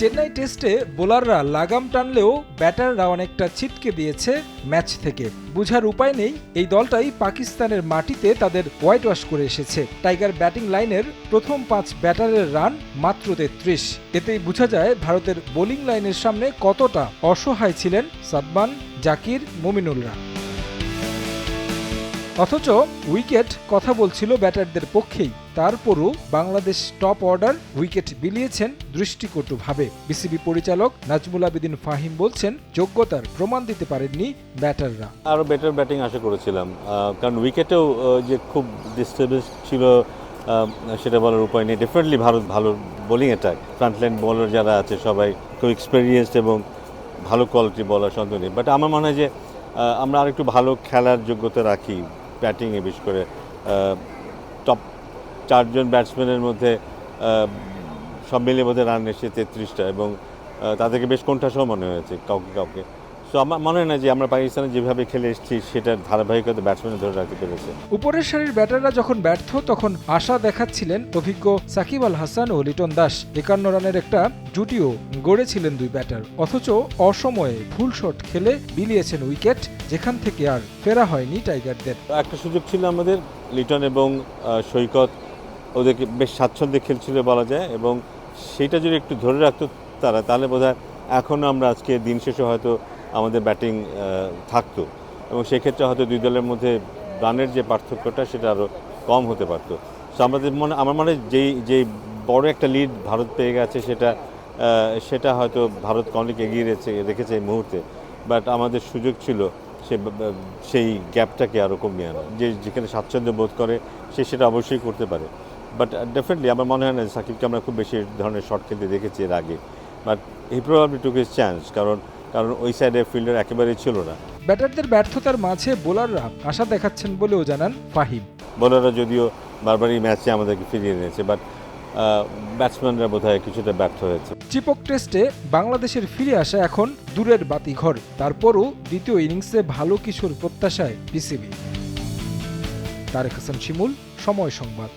চেন্নাই টেস্টে বোলাররা লাগাম টানলেও ব্যাটাররা অনেকটা ছিটকে দিয়েছে ম্যাচ থেকে। বুঝার উপায় নেই, এই দলটাই পাকিস্তানের মাটিতে তাদের হোয়াইট ওয়াশ করে এসেছে। টাইগার ব্যাটিং লাইনের প্রথম পাঁচ ব্যাটারের রান মাত্র তেত্রিশ। এতেই বোঝা যায় ভারতের বোলিং লাইনের সামনে কতটা অসহায় ছিলেন সাদমান, জাকির, মুমিনুলরা। অথচ উইকেট কথা বলছিল ব্যাটারদের পক্ষেই। তারপরও বাংলাদেশ টপ অর্ডার উইকেট বিলিয়েছেন দৃষ্টিকটুভাবে। বিসিবি পরিচালক নাজমুল আবেদিন ফাহিম বলছেন, যোগ্যতার প্রমাণ দিতে পারেননি ব্যাটাররা। আরও বেটার ব্যাটিং আশা করেছিলাম। কারণ উইকেটেও যে খুব ডিস্টার্বেন্স ছিল সেটা বলার উপায় নেই। ডেফিনেটলি ভারত ভালো বোলিং অ্যাটাক ফ্রন্টলাইন বোলার যারা আছে, সবাই খুব এক্সপেরিয়েন্সড এবং ভালো কোয়ালিটি বলার সন্দেহ নেই। বাট আমার মনে হয় যে আমরা আরেকটু ভালো খেলার যোগ্যতা রাখি। ব্যাটিংয়ে বিশেষ করে টপ চারজন ব্যাটসম্যানের মধ্যে সব মিলিয়ে বোধহয় রান এসেছে তেত্রিশটা এবং তাদেরকে বেশ কোণঠাসাও মনে হয়েছে, কাউকে কাউকে। সো আমার মনে হয় না যে আমরা পাকিস্তানে যেভাবে খেলে এসেছি সেটার ধারাবাহিকতা ব্যাটসম্যান ধরে রাখতে পেরেছে। উপরের সারির ব্যাটাররা যখন ব্যর্থ তখন আশা দেখাচ্ছিলেন অভিজ্ঞ সাকিব আল হাসান ও লিটন দাস। একান্ন রানের একটা জুটিও গড়েছিলেন দুই ব্যাটার অথচ অসময়ে ফুল শট খেলে বিলিয়েছেন উইকেট যেখান থেকে আর ফেরা হয়নি টাইগারদের। একটা সুযোগ ছিল আমাদের লিটন এবং সৈকত ওদেরকে বেশ স্বাচ্ছন্দ্যে খেলছিল বলা যায় এবং সেটা যদি একটু ধরে রাখতো তারা তাহলে বোধ হয় এখনও আমরা আজকে দিন শেষে হয়তো আমাদের ব্যাটিং থাকতো। এবং সেক্ষেত্রে হয়তো দুই দলের মধ্যে রানের যে পার্থক্যটা সেটা আরও কম হতে পারতো। সো আমাদের মনে, আমার মনে যেই যেই বড় একটা লিড ভারত পেয়ে গেছে সেটা সেটা হয়তো ভারত অনেক এগিয়ে রেখেছে রেখেছে এই মুহূর্তে। বাট আমাদের সুযোগ ছিল সে সেই গ্যাপটাকে আরও কমিয়ে আনা যে যেখানে স্বাচ্ছন্দ্য বোধ করে, সে সেটা অবশ্যই করতে পারে। বাট ডেফিনেটলি আমার মনে হয় না সাকিবকে আমরা খুব বেশি ধরনের শট খেলতে দেখেছি এর আগে। But he probably took his chance কারণ কারণ ওই সাইডে ফিল্ডার একেবারেই ছিল না। ব্যাটারদের ব্যর্থতার মাঝে বোলাররা আশা দেখাচ্ছেন বলেও জানান ফাহিম। বোলাররা যদিও বারবারই ম্যাচে আমাদেরকে ফিরিয়ে এনেছে বাট ব্যাটসম্যানরা বোধহয় কিছুটা ব্যর্থ হয়েছে। চিপক টেস্টে বাংলাদেশের ফিরে আসা এখন দূরের বাতিঘর তারপরও দ্বিতীয় ইনিংসে ভালো কিছুর প্রত্যাশায় বিসিবি তারেক হাসান শিমুল সময় সংবাদ।